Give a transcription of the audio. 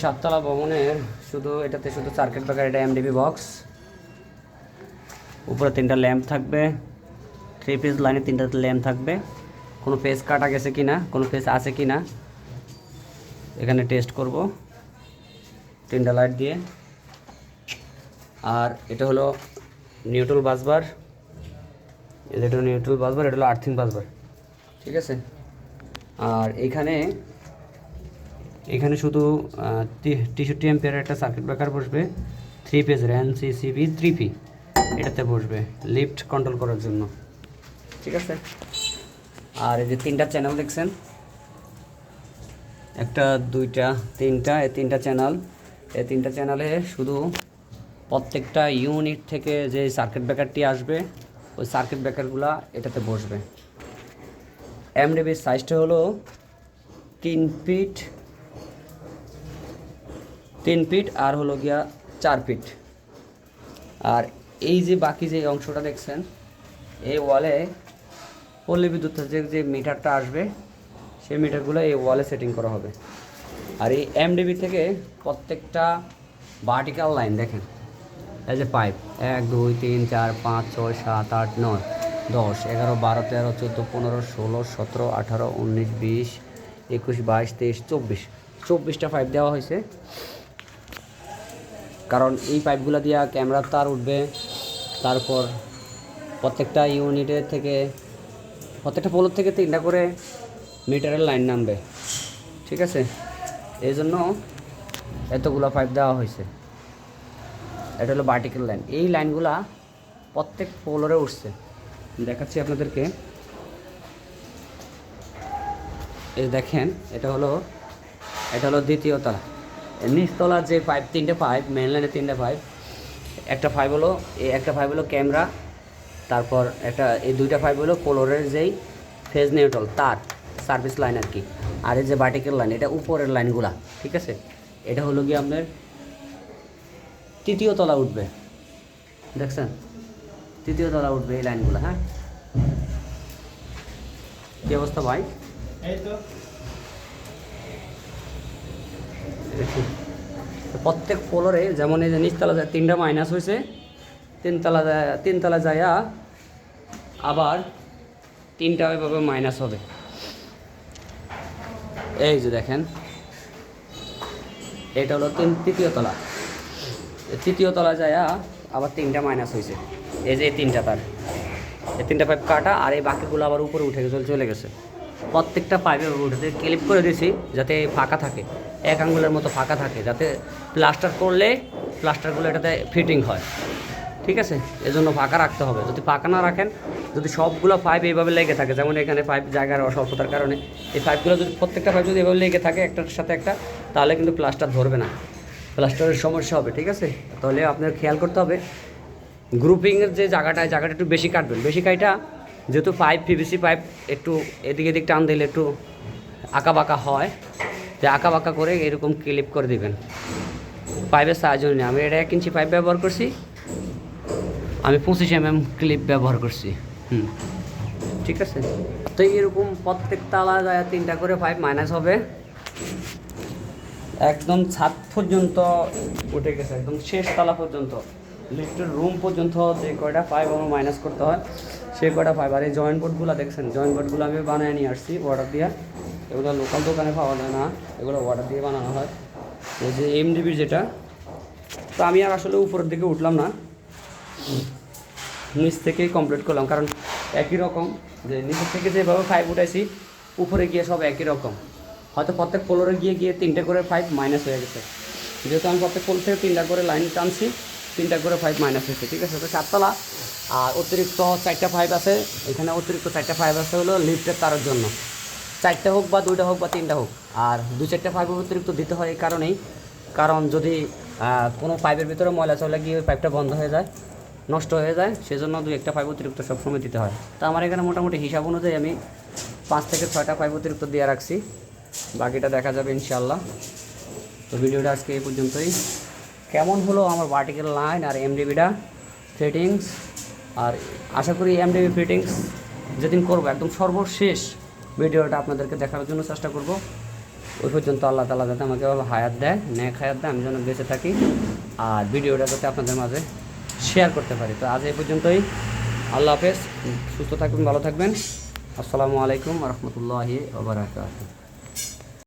সাততলা ভবনের শুধু এটাতে শুধু সার্কিট ব্রেকার এটা এমডিবি বক্স উপরে তিনটা ল্যাম্প থাকবে। থ্রি পিস লাইনে তিনটা ল্যাম্প থাকবে। কোনো পেজ কাটা গেছে কি না কোনো পেজ আছে কি না এখানে টেস্ট করব। তিনটা লাইট দিয়ে। আর এটা হলো নিউট্রাল বাসবার এটা নিউট্রাল বাসবার এটা হলো আর্থিং বাসবার ঠিক আছে? আর এখানে এখানে শুধু তেষট্টি এম্পিয়ারের একটা সার্কিট ব্রেকার বসবে থ্রি পেজ র্যান সিসিবি থ্রি পি এটাতে বসবে লিফট কন্ট্রোল করার জন্য। ঠিক আছে? আর এই যে তিনটা চ্যানেল দেখছেন? একটা, দুইটা, তিনটা, এই তিনটা চ্যানেল এই তিনটা চ্যানেলে শুধু প্রত্যেকটা ইউনিট থেকে যে সার্কিট ব্রেকারটি আসবে, ওই সার্কিট ব্রেকারগুলো এটাতে বসবে। এমডিবির সাইজটা হলো তিন ফিট তিন ফিট আর হলো গিয়া চার ফিট। আর এই যে বাকি যে অংশটা দেখছেন, এই ওয়ালে পল্লী বিদ্যুৎ যে যে মিটারটা আসবে, সেই মিটারগুলো এই ওয়ালে সেটিং করা হবে। আর এই এমডিবি থেকে প্রত্যেকটা ভার্টিক্যাল লাইন দেখেন। এই যে পাইপ এক, দুই, তিন, চার, পাঁচ, ছয়, সাত, আট, নয়, দশ, এগারো, বারো, তেরো, চোদ্দ, পনেরো, ষোলো, সতেরো, আঠারো, উনিশ, বিশ, একুশ, বাইশ, তেইশ, চব্বিশ। চব্বিশটা পাইপ দেওয়া হয়েছে। কারণ এই পাইপগুলো দিয়ে ক্যামেরার তার উঠবে। তারপর প্রত্যেকটা ইউনিটের থেকে, প্রত্যেকটা পোলোর থেকে তিনটা করে মিটারের লাইন নামবে। ঠিক আছে? এই জন্য এতগুলো পাইপ দেওয়া হয়েছে। এটা হলো ভার্টিক্যাল লাইন এই লাইনগুলা প্রত্যেক পোলরে উঠছে। দেখাচ্ছি আপনাদেরকে। এই দেখেন, এটা হলো এটা হলো দ্বিতীয় নিচতলার যে পাইপ তিনটে পাইপ মেন লাইনে তিনটে পাইপ একটা পাইপ হলো এই একটা পাইপ হলো ক্যামেরা তারপর একটা, এই দুইটা পাইপ হলো পোলোরের যেই ফেজ নিউট্রাল তার সার্ভিস লাইন আর কি। আর এই যে ভার্টিক্যাল লাইন এটা উপরের লাইনগুলা ঠিক আছে? এটা হলো গিয়ে আপনার তৃতীয় তলা উঠবে। দেখছেন? তৃতীয় তলা উঠবে এই লাইনগুলো হ্যাঁ? কি অবস্থা ভাই? এই তো। দেখুন। প্রত্যেক ফ্লোরে যেমন এই যে নিচতলা যায়, তিনটা মাইনাস হয়েছে তিনতলা যায়- তিনতলা যায়া আবার তিনটা এভাবে মাইনাস হবে। এই যে দেখেন, এটা হলো তিন তৃতীয় তলা। তৃতীয় তলা যায়া আবার তিনটা মাইনাস হয়েছে এই যে তিনটা তার। এই তিনটা পাইপ কাটা আর এই বাকিগুলো আবার উপরে উঠে গেছে চলে গেছে। প্রত্যেকটা পাইপে উঠে ক্লিপ করে দিয়েছি যাতে ফাঁকা থাকে, এক আঙ্গুলের মতো ফাঁকা থাকে, যাতে প্লাস্টার করলে প্লাস্টারগুলো এটাতে ফিটিং হয়, ঠিক আছে? এজন্য ফাঁকা রাখতে হবে। যদি ফাঁকা না রাখেন, যদি সবগুলো পাইপ এইভাবে লেগে থাকে, যেমন এখানে পাইপ জায়গার অস্বল্পতার কারণে, এই পাইপগুলো যদি প্রত্যেকটা পাইপ যদি এভাবে লেগে থাকে, একটার সাথে একটা, তাহলে কিন্তু প্লাস্টার ধরবে না। প্লাস্টারের সমস্যা হবে, ঠিক আছে? তাহলে আপনার খেয়াল করতে হবে গ্রুপিংয়ের যে জায়গাটা জায়গাটা একটু বেশি কাটবেন। বেশি কাইটা যেহেতু পাইপ পিভিসি পাইপ একটু এদিক এদিক টান দিলে একটু আঁকা বাঁকা হয় যে আঁকা বাঁকা করে এরকম ক্লিপ করে দিবেন। পাইপের সাহায্য নিয়ে। আমি এটা এক ইঞ্চি পাইপ ব্যবহার করছি। আমি পঁচিশ এম এম ক্লিপ ব্যবহার করছি। হুম। ঠিক আছে? তো এরকম প্রত্যেক তালা যায় তিনটা করে পাইপ মাইনাস হবে। একদম ছাদ পর্যন্ত উঠে গেছে। একদম শেষ তলা পর্যন্ত। লিফটের রুম পর্যন্ত যে কয়টা পাইপ আমার মাইনাস করতে হয়। সেই কটা আর এই জয়েন্ট বোর্ডগুলো দেখছেন জয়েন্ট বোর্ডগুলো আমি বানিয়ে নিয়ে আসছি অর্ডার দিয়ে। এগুলো লোকাল দোকানে পাওয়া যায় না, এগুলো অর্ডার দিয়ে বানানো হয়। এই যে এমডিবির যেটা, তো আমি আর আসলে উপরের দিকে উঠলাম না। নিচ থেকেই কমপ্লিট করলাম, কারণ একই রকম, যে নিচের থেকে যেভাবে ফাইভ উঠাইছি, উপরে গিয়ে সব একই রকম। হয়তো প্রত্যেক ফ্লোরে গিয়ে গিয়ে তিনটে করে ফাইভ মাইনাস হয়ে গেছে। যেহেতু আমি প্রত্যেক ফ্লোর থেকে তিনটা করে লাইন টানছি, তিনটা করে ফাইভ মাইনাস হয়েছে, ঠিক আছে? তো চারতলা আর অতিরিক্ত চারটা ফাইভ আছে। এখানে অতিরিক্ত চারটা ফাইভ আছে হলো লিফটের তারের জন্য। চারটা হোক বা দুইটা হোক বা তিনটা হোক। আর দু চারটা ফাইভ অতিরিক্ত দিতে হয় এই কারণেই। কারণ যদি কোনো পাইপের ভিতরে ময়লা চলে গিয়ে ওই পাইপটা বন্ধ হয়ে যায়, নষ্ট হয়ে যায়, সেজন্য দুই একটা পাইপ অতিরিক্ত সবসময় দিতে হয়। তা আমার এখানে মোটামুটি হিসাব অনুযায়ী আমি পাঁচ থেকে ছয়টা পাইপ অতিরিক্ত দিয়ে রাখছি। বাকিটা দেখা যাবে ইনশাল্লাহ তো ভিডিওটা আজকে এই পর্যন্তই। কেমন হলো আমার ভার্টিক্যাল লাইন আর এমডিবিটা ফিটিংস আর আশা করি এমডিবি ফিটিংস যেদিন করব, একদম সর্বশেষ ভিডিওটা আপনাদেরকে দেখানোর জন্য চেষ্টা করব। ওই পর্যন্ত আল্লাহ তালা যাতে আমাকে হায়াত দেয়, ন্যাক হায়াত দেয়, আমি যেন বেঁচে থাকি আর ভিডিওটা যাতে আপনাদের মাঝে শেয়ার করতে পারি। তো আজ এই পর্যন্তই। আল্লাহ হাফেজ, সুস্থ থাকবেন, ভালো থাকবেন। আসসালামু আলাইকুম রহমতুল্লাহি ওবরাকাতুহ